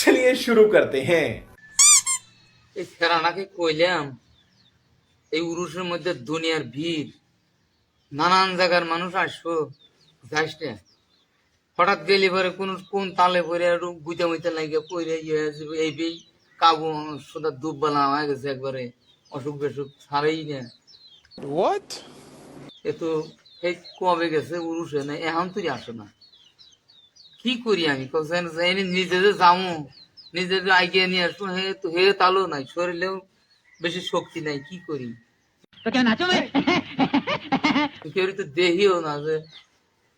চলিয়ে শুরু করতে হ্যাঁ এই কইলাম এই উরুসের মধ্যে দুনিয়ার ভিড় নানান জায়গার মানুষ আসব যাস হঠাৎ গেলে পরে কোন কোন তালে পরে আর বুঝা মুইতে লাগে ইয়ে পরে এই বেই কাবু সোদা দুববেলা হয়ে গেছে একবারে অসুখ বেসুখ ছাড়েই না। হোয়াট এ তো সেই কবে গেছে উরুসে না এখন তুই আসে না। কি করি আমি কখন এনে নিজে যে যামু নিজে যে আগে নিয়ে আসব হে তো হে তালো নাই শরীরেও বেশি শক্তি নাই কি করি কেউ তো দেহিও না যে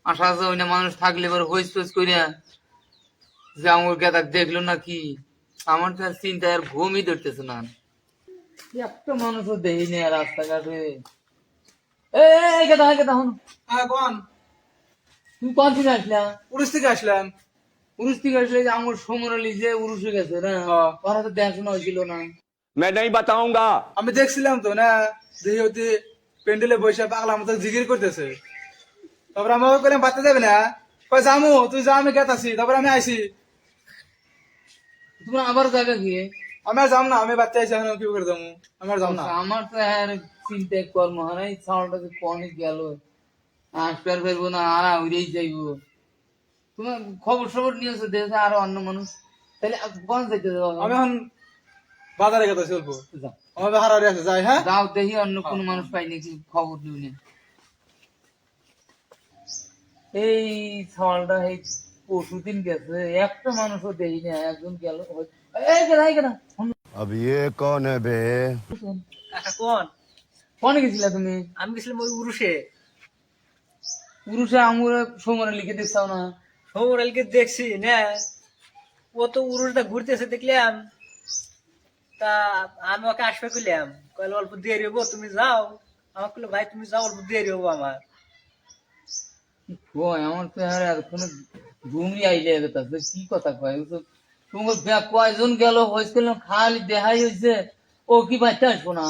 আসা যাওয়া না মানুষ থাকলে এবার হইস ফইস করিয়া যে আমার গেদাক দেখল না কি আমার তো আর চিন্তায় আর ঘুমই ধরতেছে না একটা মানুষও দেহি নেই রাস্তাঘাটে এই গেদা গেদা হন হ্যাঁ তুমি কোন থেকে আসলা পুলিশ থেকে আসলাম উরুস থেকে আসলে যে আমার সমর আলী যে উরুসে গেছে না হ্যাঁ। ওরা তো দেখাশোনা হয়েছিল না मैं नहीं बताऊंगा আমি দেখছিলাম তো না দেখি ওতে প্যান্ডেলে বসে পাগলা মতো জিগির করতেছে তারপর আমি ওকে বললাম বাচ্চা যাবে না কয় জামু তুই যা আমি গেত আছি তারপর আমি আইসি তোমরা আবার জায়গা গিয়ে আমি আর যাম না আমি বাচ্চা আইসি এখন কি করে যাবো আমি আর যাম না আমার তো আর চিন্তা কর্ম হয় সাউন্ডটা যে কনে গেল আসতে আর ফেরবো না আর উড়েই যাইবো তোমার খবর সবর নিয়েছো দেখে আরো অন্য মানুষ তাহলে কোন যাইতে যাবো আমি এখন বাজারে গেতে আছি অল্প যাও। আমার হারারে আছে যাই হ্যাঁ যাও দেখি অন্য কোনো মানুষ পাই নাকি খবর দিবনি এই ছাওয়ালটা এই পরশুদিন গেছে একটা মানুষও দেখি না একজন গেল হয়তো- এই গেদা এই গেদা अब ये कौन है बे কোন কনে গেছিলা তুমি আমি গেছিলাম ওই উরুষে পুরুষে আমুর সমরে লিখে দিচ্ছাও না। সৌরালকে দেখছি না। ও তো উরুষটা ঘুরতেছে দেখলাম। তা আমি ওকে আসবে করলাম কইলে অল্প দেরি হব তুমি যাও। আমাকে কইলো ভাই তুমি যাও অল্প দেরি হব আমার। কয় আমার তো আর এতক্ষণে ঘুমই আইলে গেছে কি কথা কয়? তো তোমার কয়জন গেল হয়েছিল খালি দেখাই হয়েছে ও কি বাচ্চা আসব না?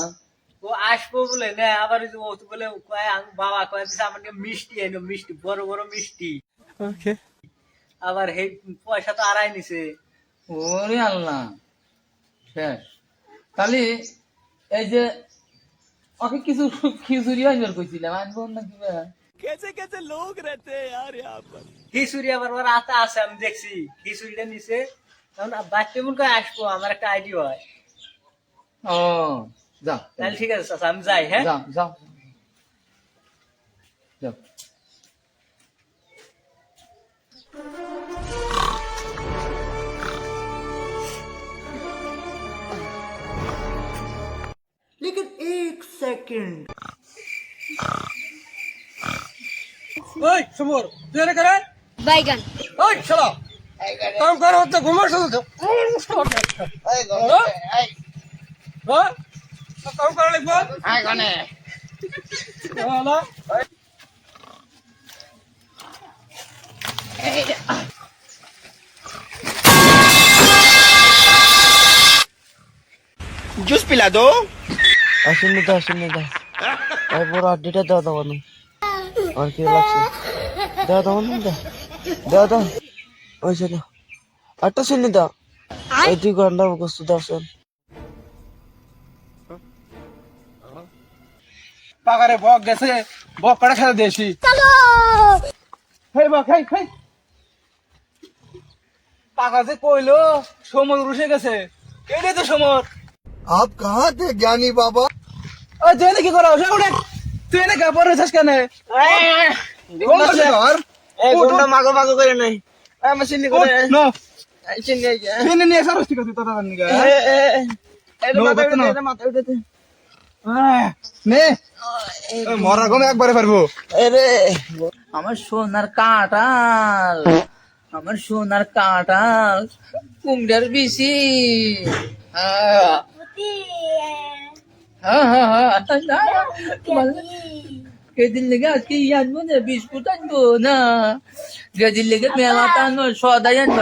ও আসব বলে নে আবার ওই যে বলে কয় বাবা কয় দিছে আমাকে মিষ্টি এনো মিষ্টি বড় বড় মিষ্টি। ওকে। আবার হে পয়সা তো আড়াই নিছে। ওরে আল্লাহ শেষ। তাহলে এই যে ওকে কিছু খিচুড়ি আনবার কইছিলাম আনব না কি কেসে কেসে লোক রেতে আর ইয়ার খিচুড়ি আবার ওর আতা আছে আমি দেখছি খিচুড়িটা নিছে। কারণ বাচ্চা মন কয় আসব আমার একটা আইডি হয়। ও। যাও তাহলে ঠিক আছে চাচা, আমি যাই হ্যাঁ যাও যাও যাও ওই সমর তুই এনে করে বাইগান ওই চলো কাম কর হচ্ছে ঘুমার শুধু তো হ্যাঁ হ্যাঁ, কম জুস পিলা দো আসুন নিতে আসুন নিতে। এরপর আড্ডিটা দেওয়া দাও আমি আর কি লাগছে? দেওয়া দাও না দেওয়া দাও ওই জন্য আটটা শুনে দাও এই দুই ঘণ্টা দাও পাগারে বক গেছে বক কটা খেতে দিয়েছি। হেই বক হেই হেই। পাগা যে কইলো সমর রুষে গেছে। কেটে তো সমর। আপ কাহা তে জ্ঞানী বাবা? ও জেনে কি করা ওটা ওটা তুই এনে কাপড় রেছিস কেন? এই মাগো মাগো করে নাই। আমি চিনি করে নো। নিয়ে সারস ঠিক নিগা নে। মরা একবারে পারব। আমার সোনার কাঁটাল আমার সোনার কাঁটাল কুমড়ার বেশি লেগে আজকে ই আনব না, বিস্কুট আনব না। যেদিন লেগে মেলাটা আনব, সদাই আনব।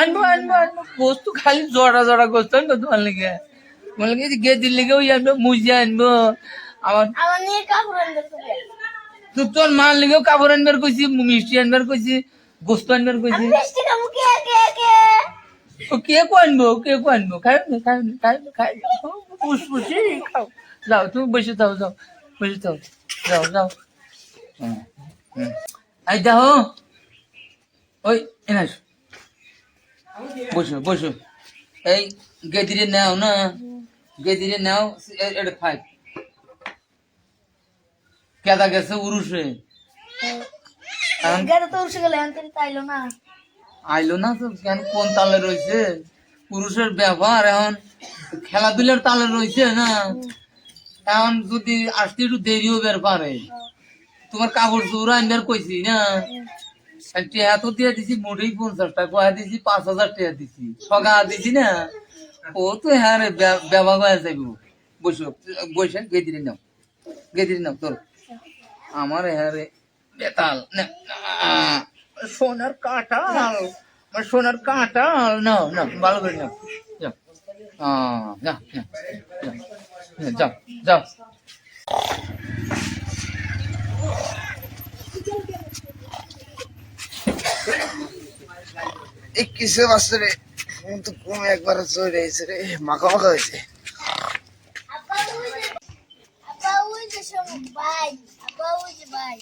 আনব আনব আনব বস্তু খালি জড়া জড়া করতে তোমার লেগে। তোমার লেগে গেদিন লেগে ওই আনব মুজি আনব। আমার আনব তো তোর মার লেগেও কাপড় আনবার কইছি মিষ্টি আনবার কইছি গোস্ত আনবার কইছি। ও কে কনবো কে কনবো খাই খাই খাই খাই না। পুষ পুষি খাও। যাও তুমি বসে যাও যাও বসে যাও যাও যাও। এই দেখো। ওই এনাস বসো বসো। এই গেদিরে নাও না। গেদিরে নাও এ- এটা ফাইভ কেদা গেছে উরুষে? এখন গেলে তো উঠে গেলে আনতে তাইলো না। আইলো না তো কেন কোন তালে রয়েছে পুরুষের ব্যবহার এখন খেলাধুলার তালে রয়েছে না? এখন যদি আসতে একটু দেরিও বের পারে। তোমার কাপড় চোর আনবার কইছি না? টিয়া তো দিয়ে দিছি মোটেই পঞ্চাশ টাকা দিছি পাঁচ হাজার টাকা দিছি। সগা দিছি না? ও তো হ্যাঁ রে ব্য- ব্যবহার হয়ে যাইব। বসো বসে গেদিরে নাও গেদিরে নাও তোর আমার হ্যাঁ রে বেতাল সোনার কাঁটাল সোনার কাঁটাল নাও না ভালো করে নাও যা যা, যা, এই কিসে বাসছে রে আমি তো কমে একবার চলে এসে রে মাখা মাখা হয়েছে আপা ওই যে আপা ওই যে সব ভাই আপা ওই যে ভাই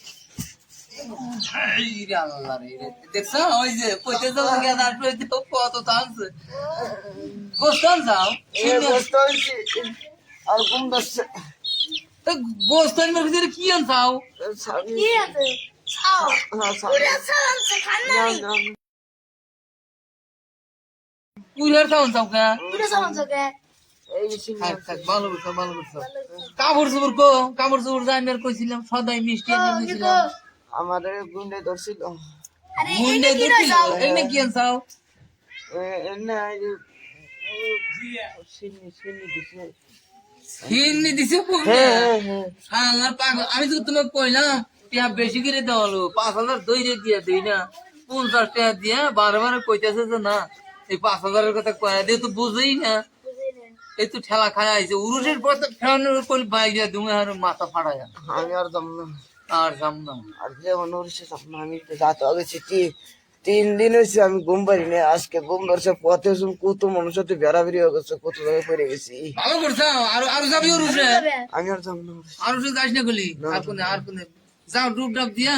এই রে আল্লাহ রে রে। দেখছ ওই যে পয়তে যাও গেদা পয়তে কত টানছে গোস্তান যাও এ গোস্ত হয়েছে আর ঘুম ধরছে গোস্তান মেরে ভিতরে কি আন চাও স্বামী কি আছে খাও হ্যাঁ, স্বামী পুরা সালাম ভালো করছ ভালো করছ। কাপড় চোপড় কো কাপড় চোপড় জানবার কইছিলাম সদাই মিষ্টি আমার গুন্ডে ধরছিল। দিছিল রইছাও এনে কি আন চাও এনে চিনি দিছে। দিছে হ্যাঁ হ্যাঁ হ্যাঁ। পাগল। আমি তো তোমাকে কইলাম টিয়া বেশি করে দেওয়ালো পাঁচ হাজার দইরে দিয়ে দিই না। পঞ্চাশ টাকা দিয়ে বারে বারে কইতেছে যে না এই পাঁচ হাজারের কথা কয়া দিয়ে তো বুঝেই না। এই তো ঠেলা খায় আইছে। উরুষের পর তো ফেরানোর কোল বাইরে তুমি আর মাথা ফাড়ায়। আমি আর দম না। আর যাম না। আর যে মনে হচ্ছে স্বপ্ন আমি তো রাত গেছি তিন তিন দিন হয়েছে আমি ঘুম পারি না আজকে ঘুম ধরছে পথে শুন কত মানুষের সাথে বেড়াবেড়ি হয়ে গেছে কত জায়গায় পড়ে গেছি। ভালো করছ আর আর যাবি উরুষে? আমি আর যাম না আর উরুষে যাস না গলি আর কোনে আর কোনে? যাও ডুব ডাব দিয়া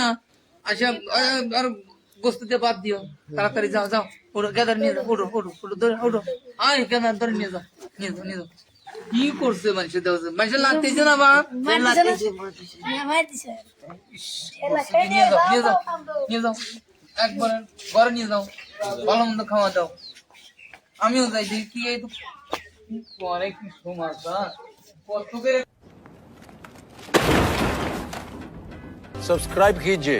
আচ্ছা আর বস্তুতে বাদ দিও তাড়াতাড়ি যাও যাও ওটো গেদার নিয়ে যাও ওটো ওটো ওটো ধরে ওটো আয় গেদার ধরে নিয়ে যাও নিয়ে যাও নিয়ে যাও কি করছে মানুষের দেওয়া মানুষের লাগতেছে না বা লাগতেছে, লাগতেছে। না ভাই দিছে নিয়ে যাও নিয়ে যাও নিয়ে যাও একবার ঘরে নিয়ে যাও ভালো মন্দ খাওয়া দাও আমিও যাই দেখি কি এই তো অনেক সমস্যা কত করে सब्सक्राइब कीजिए